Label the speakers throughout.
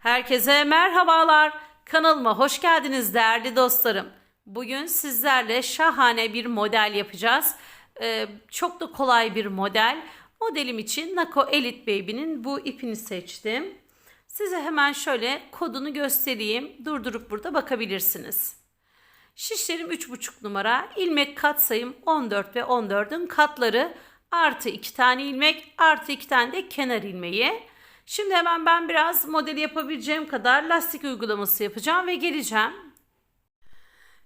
Speaker 1: Herkese merhabalar. Kanalıma hoş geldiniz değerli dostlarım. Bugün sizlerle şahane bir model yapacağız. Ee, çok da kolay bir model. Modelim için Nako Elite Baby'nin bu ipini seçtim. Size hemen şöyle kodunu göstereyim. Durdurup burada bakabilirsiniz. Şişlerim 3,5 numara. ilmek kat sayım 14 ve 14'ün katları artı 2 tane ilmek artı 2 tane de kenar ilmeği. Şimdi hemen ben biraz modeli yapabileceğim kadar lastik uygulaması yapacağım ve geleceğim.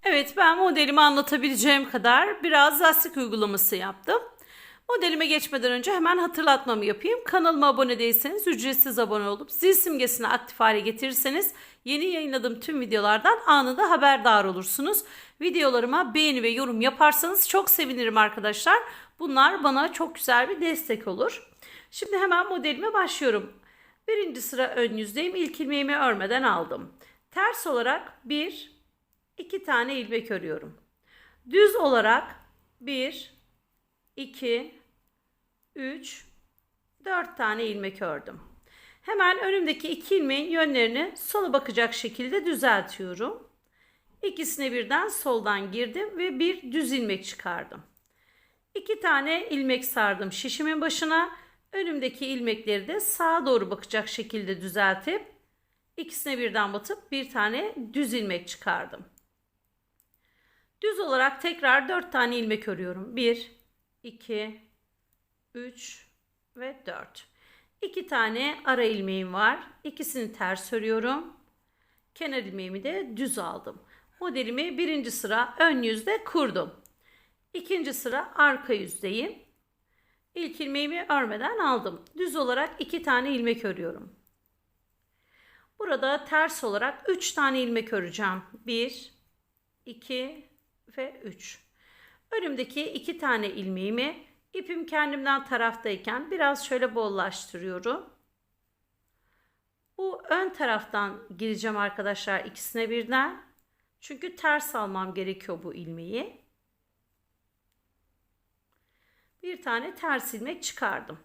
Speaker 1: Evet ben modelimi anlatabileceğim kadar biraz lastik uygulaması yaptım. Modelime geçmeden önce hemen hatırlatmamı yapayım. Kanalıma abone değilseniz ücretsiz abone olup zil simgesini aktif hale getirirseniz yeni yayınladığım tüm videolardan anında haberdar olursunuz. Videolarıma beğeni ve yorum yaparsanız çok sevinirim arkadaşlar. Bunlar bana çok güzel bir destek olur. Şimdi hemen modelime başlıyorum. Birinci sıra ön yüzdeyim. İlk ilmeğimi örmeden aldım. Ters olarak bir, iki tane ilmek örüyorum. Düz olarak bir, 2, 3, 4 tane ilmek ördüm. Hemen önümdeki iki ilmeğin yönlerini sola bakacak şekilde düzeltiyorum. İkisine birden soldan girdim ve bir düz ilmek çıkardım. İki tane ilmek sardım şişimin başına. Önümdeki ilmekleri de sağa doğru bakacak şekilde düzeltip ikisine birden batıp bir tane düz ilmek çıkardım. Düz olarak tekrar 4 tane ilmek örüyorum. 1 2 3 ve 4. 2 tane ara ilmeğim var. İkisini ters örüyorum. Kenar ilmeğimi de düz aldım. Modelimi birinci sıra ön yüzde kurdum. İkinci sıra arka yüzdeyim. İlk ilmeğimi örmeden aldım. Düz olarak 2 tane ilmek örüyorum. Burada ters olarak 3 tane ilmek öreceğim. 1 2 ve 3. Önümdeki iki tane ilmeğimi ipim kendimden taraftayken biraz şöyle bollaştırıyorum. Bu ön taraftan gireceğim arkadaşlar ikisine birden. Çünkü ters almam gerekiyor bu ilmeği. Bir tane ters ilmek çıkardım.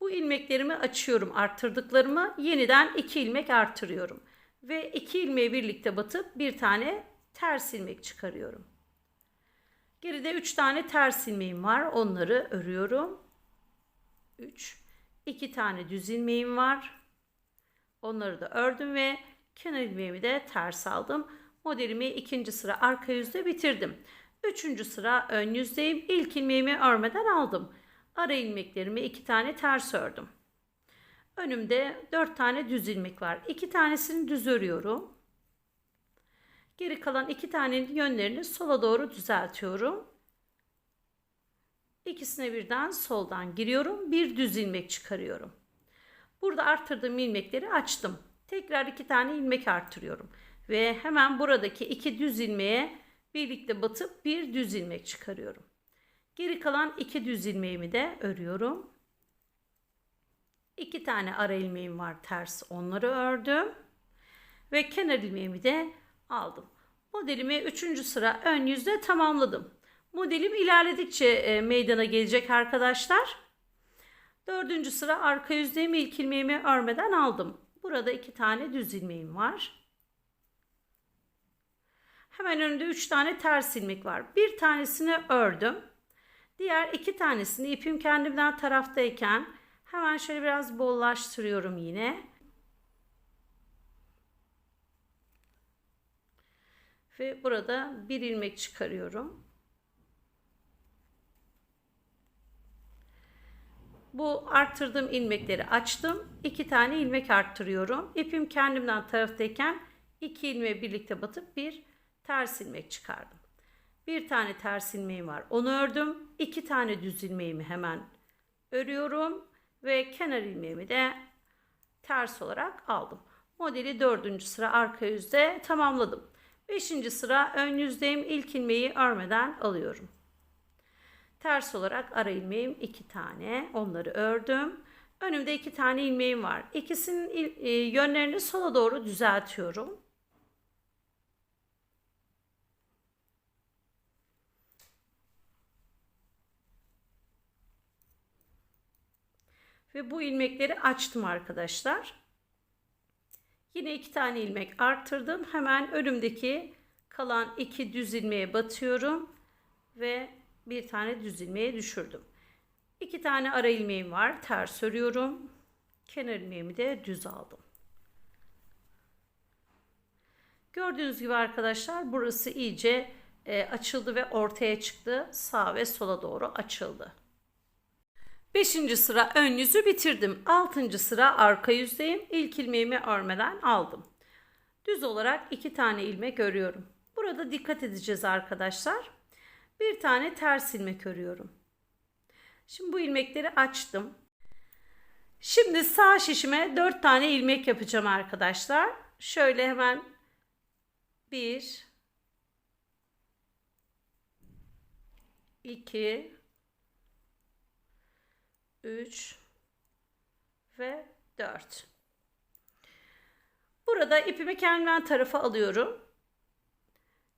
Speaker 1: Bu ilmeklerimi açıyorum arttırdıklarımı yeniden iki ilmek artırıyorum. Ve iki ilmeği birlikte batıp bir tane ters ilmek çıkarıyorum. Geride 3 tane ters ilmeğim var. Onları örüyorum. 3. 2 tane düz ilmeğim var. Onları da ördüm ve kenar ilmeğimi de ters aldım. Modelimi ikinci sıra arka yüzde bitirdim. Üçüncü sıra ön yüzdeyim. İlk ilmeğimi örmeden aldım. Ara ilmeklerimi iki tane ters ördüm. Önümde 4 tane düz ilmek var. 2 tanesini düz örüyorum. Geri kalan iki tanenin yönlerini sola doğru düzeltiyorum. İkisine birden soldan giriyorum. Bir düz ilmek çıkarıyorum. Burada arttırdığım ilmekleri açtım. Tekrar iki tane ilmek arttırıyorum. Ve hemen buradaki iki düz ilmeğe birlikte batıp bir düz ilmek çıkarıyorum. Geri kalan iki düz ilmeğimi de örüyorum. İki tane ara ilmeğim var ters onları ördüm. Ve kenar ilmeğimi de aldım. Modelimi 3. sıra ön yüzde tamamladım. Modelim ilerledikçe e, meydana gelecek arkadaşlar. 4. sıra arka yüzdeyim ilk ilmeğimi örmeden aldım. Burada iki tane düz ilmeğim var. Hemen önünde 3 tane ters ilmek var. Bir tanesini ördüm. Diğer iki tanesini ipim kendimden taraftayken hemen şöyle biraz bollaştırıyorum yine. Ve burada bir ilmek çıkarıyorum. Bu arttırdığım ilmekleri açtım. İki tane ilmek arttırıyorum. İpim kendimden taraftayken iki ilmeği birlikte batıp bir ters ilmek çıkardım. Bir tane ters ilmeğim var. Onu ördüm. İki tane düz ilmeğimi hemen örüyorum. Ve kenar ilmeğimi de ters olarak aldım. Modeli dördüncü sıra arka yüzde tamamladım. Beşinci sıra ön yüzdeyim. İlk ilmeği örmeden alıyorum. Ters olarak ara ilmeğim iki tane. Onları ördüm. Önümde iki tane ilmeğim var. İkisinin e, yönlerini sola doğru düzeltiyorum. Ve bu ilmekleri açtım arkadaşlar. Yine iki tane ilmek arttırdım. Hemen önümdeki kalan iki düz ilmeğe batıyorum ve bir tane düz ilmeğe düşürdüm. İki tane ara ilmeğim var. Ters örüyorum. Kenar ilmeğimi de düz aldım. Gördüğünüz gibi arkadaşlar burası iyice e, açıldı ve ortaya çıktı. Sağ ve sola doğru açıldı. Beşinci sıra ön yüzü bitirdim. Altıncı sıra arka yüzdeyim. İlk ilmeğimi örmeden aldım. Düz olarak iki tane ilmek örüyorum. Burada dikkat edeceğiz arkadaşlar. Bir tane ters ilmek örüyorum. Şimdi bu ilmekleri açtım. Şimdi sağ şişime 4 tane ilmek yapacağım arkadaşlar. Şöyle hemen 1 2 3 ve 4. Burada ipimi kendimden tarafa alıyorum.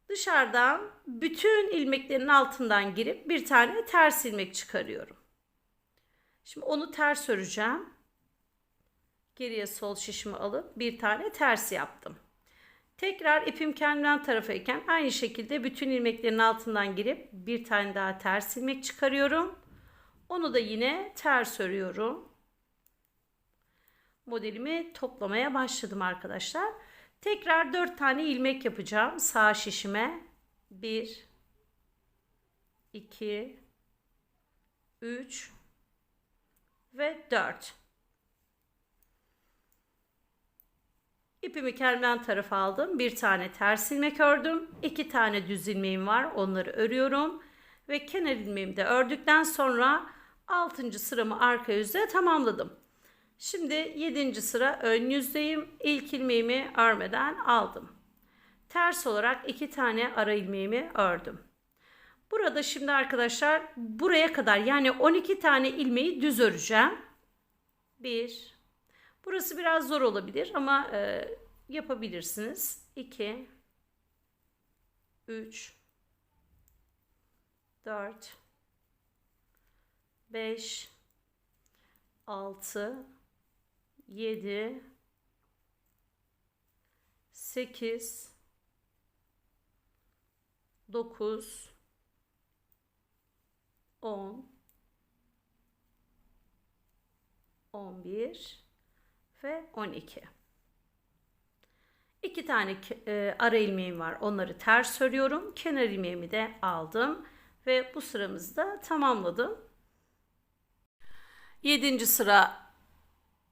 Speaker 1: Dışarıdan bütün ilmeklerin altından girip bir tane ters ilmek çıkarıyorum. Şimdi onu ters öreceğim. Geriye sol şişimi alıp bir tane ters yaptım. Tekrar ipim kendimden tarafayken aynı şekilde bütün ilmeklerin altından girip bir tane daha ters ilmek çıkarıyorum. Onu da yine ters örüyorum. Modelimi toplamaya başladım arkadaşlar. Tekrar 4 tane ilmek yapacağım sağ şişime. 1 2 3 ve 4. İpimi kendimden tarafa aldım. Bir tane ters ilmek ördüm. iki tane düz ilmeğim var. Onları örüyorum. Ve kenar ilmeğimi de ördükten sonra 6. sıramı arka yüzde tamamladım. Şimdi 7. sıra ön yüzdeyim. İlk ilmeğimi örmeden aldım. Ters olarak iki tane ara ilmeğimi ördüm. Burada şimdi arkadaşlar buraya kadar yani 12 tane ilmeği düz öreceğim. 1 Burası biraz zor olabilir ama e, yapabilirsiniz. 2 3 4 5 6 7 8 9 10 11 ve 12. İki tane e, ara ilmeğim var. Onları ters örüyorum. Kenar ilmeğimi de aldım ve bu sıramızı da tamamladım. 7. sıra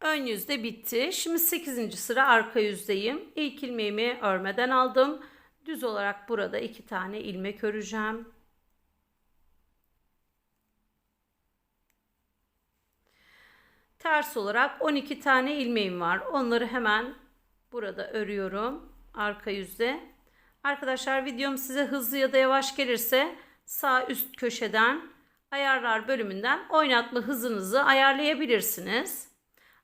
Speaker 1: ön yüzde bitti. Şimdi 8. sıra arka yüzdeyim. İlk ilmeğimi örmeden aldım. Düz olarak burada iki tane ilmek öreceğim. Ters olarak 12 tane ilmeğim var. Onları hemen burada örüyorum. Arka yüzde. Arkadaşlar videom size hızlı ya da yavaş gelirse sağ üst köşeden ayarlar bölümünden oynatma hızınızı ayarlayabilirsiniz.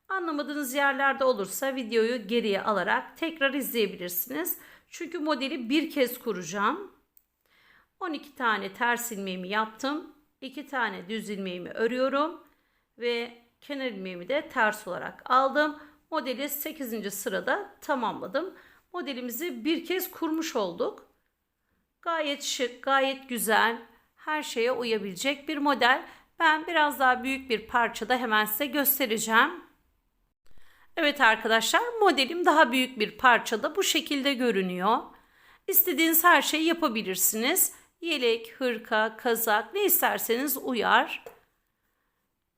Speaker 1: Anlamadığınız yerlerde olursa videoyu geriye alarak tekrar izleyebilirsiniz. Çünkü modeli bir kez kuracağım. 12 tane ters ilmeğimi yaptım. 2 tane düz ilmeğimi örüyorum ve kenar ilmeğimi de ters olarak aldım. Modeli 8. sırada tamamladım. Modelimizi bir kez kurmuş olduk. Gayet şık, gayet güzel, her şeye uyabilecek bir model. Ben biraz daha büyük bir parçada hemen size göstereceğim. Evet arkadaşlar modelim daha büyük bir parçada bu şekilde görünüyor. İstediğiniz her şeyi yapabilirsiniz. Yelek, hırka, kazak ne isterseniz uyar.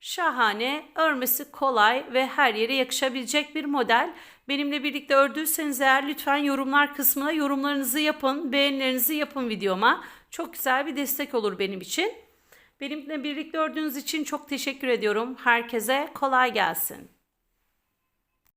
Speaker 1: Şahane, örmesi kolay ve her yere yakışabilecek bir model. Benimle birlikte ördüyseniz eğer lütfen yorumlar kısmına yorumlarınızı yapın, beğenilerinizi yapın videoma. Çok güzel bir destek olur benim için. Benimle birlikte ördüğünüz için çok teşekkür ediyorum. Herkese kolay gelsin.